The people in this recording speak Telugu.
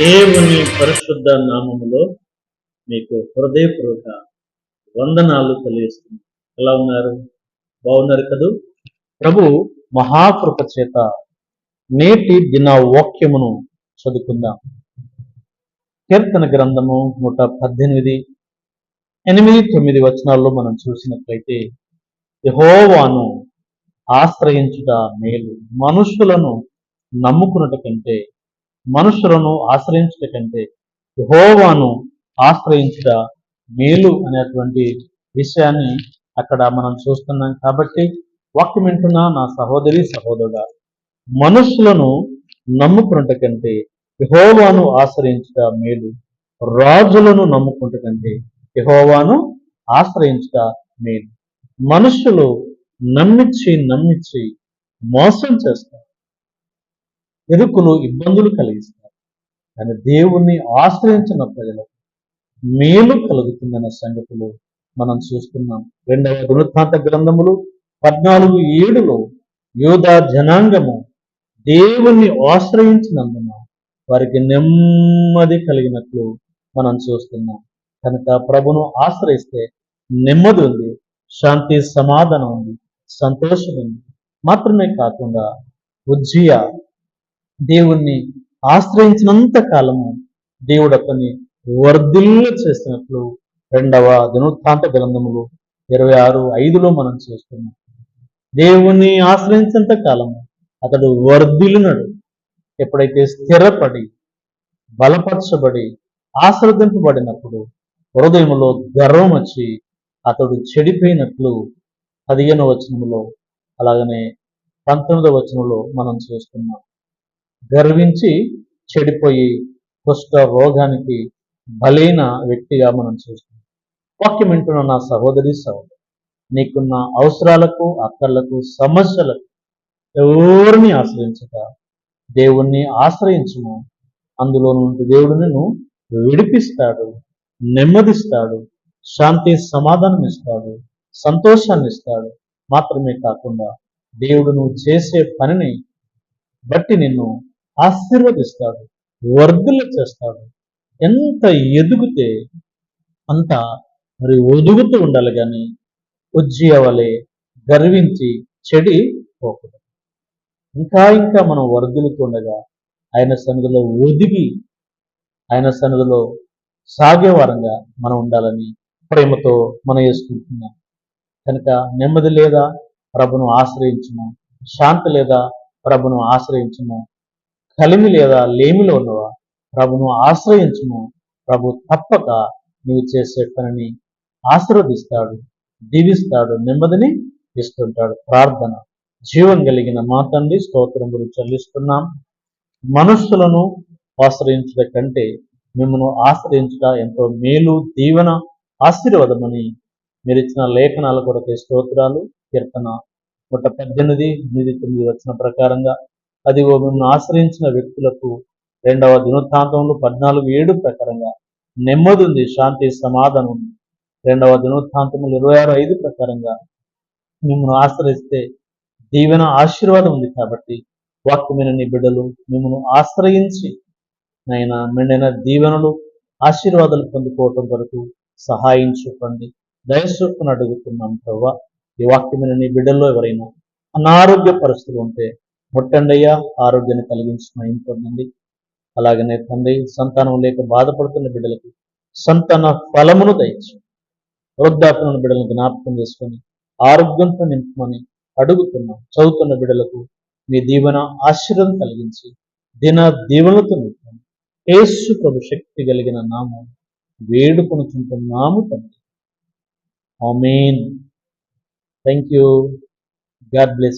దేవుని పరిశుద్ధ నామములో మీకు హృదయపూర్వక వందనాలు తెలియజేస్తుంది ఎలా ఉన్నారు? బాగున్నారు కదూ? ప్రభు మహాకృప చేత నేటి దిన వాక్యమును చదువుకుందాం. కీర్తన గ్రంథము నూట పద్దెనిమిది ఎనిమిది తొమ్మిది వచనాల్లో మనం చూసినట్లయితే యహోవాను ఆశ్రయించుట మేలు మనుషులను నమ్ముకున్నట కంటే మనుషులను ఆశ్రయించట కంటే యహోవాను ఆశ్రయించుట మేలు అనేటువంటి విషయాన్ని అక్కడ మనం చూస్తున్నాం కాబట్టి వాక్యం వింటున్న నా సహోదరి సహోదరుడా మనుషులను నమ్ముకున్నట కంటే యహోవాను ఆశ్రయించుట మేలు రాజులను నమ్ముకుంట కంటే యహోవాను ఆశ్రయించుట మేలు. మనుషులు నమ్మిచ్చి నమ్మిచ్చి మోసం చేస్తారు. ఎరుకులు ఇబ్బందులు కలిగిస్తారు. కానీ దేవుణ్ణి ఆశ్రయించిన ప్రజలకు మేలు కలుగుతుందన్న సంగతులు మనం చూస్తున్నాం. రెండవ గుణతాంత గ్రంథములు పద్నాలుగు ఏడులో యోధా జనాంగము దేవుణ్ణి ఆశ్రయించినందున వారికి నెమ్మది కలిగినట్లు మనం చూస్తున్నాం. కనుక ప్రభును ఆశ్రయిస్తే నెమ్మది ఉంది శాంతి సమాధానం ఉంది సంతోషం ఉంది. మాత్రమే కాకుండా ఉజ్జయ దేవుణ్ణి ఆశ్రయించినంత కాలము దేవుడు అతన్ని వర్ధిల్ల చేసినట్లు రెండవ దినోత్తాంత గ్రంథములు ఇరవై ఆరు ఐదులో మనం చూస్తున్నాం. దేవుణ్ణి ఆశ్రయించినంత కాలము అతడు వర్ధిల్లునడు. ఎప్పుడైతే స్థిరపడి బలపరచబడి ఆశ్రదింపబడినప్పుడు హృదయంలో గర్వం వచ్చి అతడు చెడిపోయినట్లు పదిహేనవ వచనములో అలాగనే పంతొమ్మిదవ వచనంలో మనం చూస్తున్నాం. గర్వించి చెడిపోయి కుష్ఠ రోగానికి బలైన వ్యక్తిగా మనం చూస్తున్నాం. వాక్యం వింటున్న నా సహోదరి సహోదరు నీకున్న అవసరాలకు అక్కర్లకు సమస్యలకు ఎవరిని ఆశ్రయించక దేవుణ్ణి ఆశ్రయించము. అందులో నుండి దేవుడు నిన్ను విడిపిస్తాడు నెమ్మదిస్తాడు శాంతి సమాధానం ఇస్తాడు సంతోషాన్ని ఇస్తాడు. మాత్రమే కాకుండా దేవుడు నువ్వు చేసే పనిని బట్టి నిన్ను ఆశీర్వదిస్తాడు వర్ధులు చేస్తాడు. ఎంత ఎదుగుతే అంత మరి ఒదుగుతూ ఉండాలి కానీ ఉజ్జీవలే వలె గర్వించి చెడి పోకూడదు. ఇంకా ఇంకా మనం వర్ధులుతుండగా ఆయన సన్నిధిలో ఒదిగి ఆయన సన్నిధిలో సాగే వారంగా మనం ఉండాలని ప్రేమతో మనం వేసుకుంటున్నాం. కనుక నెమ్మది లేదా ప్రభును ఆశ్రయించము శాంతి లేదా ప్రభును ఆశ్రయించము కలిమి లేదా లేమిలో ఉన్నవా? ప్రభును ఆశ్రయించుము. ప్రభు తప్పక నీవు చేసే పనిని ఆశీర్వదిస్తాడు దీవిస్తాడు నెమ్మదిని ఇస్తుంటాడు. ప్రార్థన. జీవం కలిగిన మా తండ్రి స్తోత్రములు చెల్లిస్తున్నాం. మనుషులను ఆశ్రయించుట కంటే మిమ్మల్ని ఆశ్రయించుట ఎంతో మేలు దీవెన ఆశీర్వాదమని మీరు ఇచ్చిన లేఖనాల కొరకే స్తోత్రాలు కీర్తన నూట పద్దెనిమిది ఎనిమిది తొమ్మిది వచ్చిన ప్రకారంగా అది ఓ మిమ్మల్ని ఆశ్రయించిన వ్యక్తులకు రెండవ దినోత్తాంతంలో పద్నాలుగు ఏడు ప్రకారంగా నెమ్మది ఉంది శాంతి సమాధానం ఉంది. రెండవ దినోత్తాంతములు ఇరవై ఆరు ఐదు ప్రకారంగా మిమ్మల్ని ఆశ్రయిస్తే దీవెన ఆశీర్వాదం ఉంది కాబట్టి వాక్యమైన నీ బిడ్డలు మిమ్మల్ని ఆశ్రయించి నాయన మెండైన దీవెనలు ఆశీర్వాదాలు పొందుకోవటం కొరకు సహాయం చూపండి. దయచూపును అడుగుతున్నాం ప్రభా. ఈ వాక్యమైన నీ బిడ్డల్లో ఎవరైనా అనారోగ్య పరిస్థితులు ఉంటే ముట్టండయ్యా ఆరోగ్యాన్ని కలిగించిన పొందండి అలాగనే తండ్రి సంతానం లేక బాధపడుతున్న బిడ్డలకు సంతాన ఫలమును దయచు. వృద్ధాప్యమైన బిడ్డలను జ్ఞాపకం చేసుకొని ఆరోగ్యంతో నింపమని అడుగుతున్నాం చదువుతున్న బిడ్డలకు మీ దీవెన ఆశీర్వాదం కలిగించి దిన దీవెనతో నింపండి యేసు ప్రభు శక్తి కలిగిన నామం వేడుకొనుచుంటున్నాము తండ్రి. Amen. Thank you God bless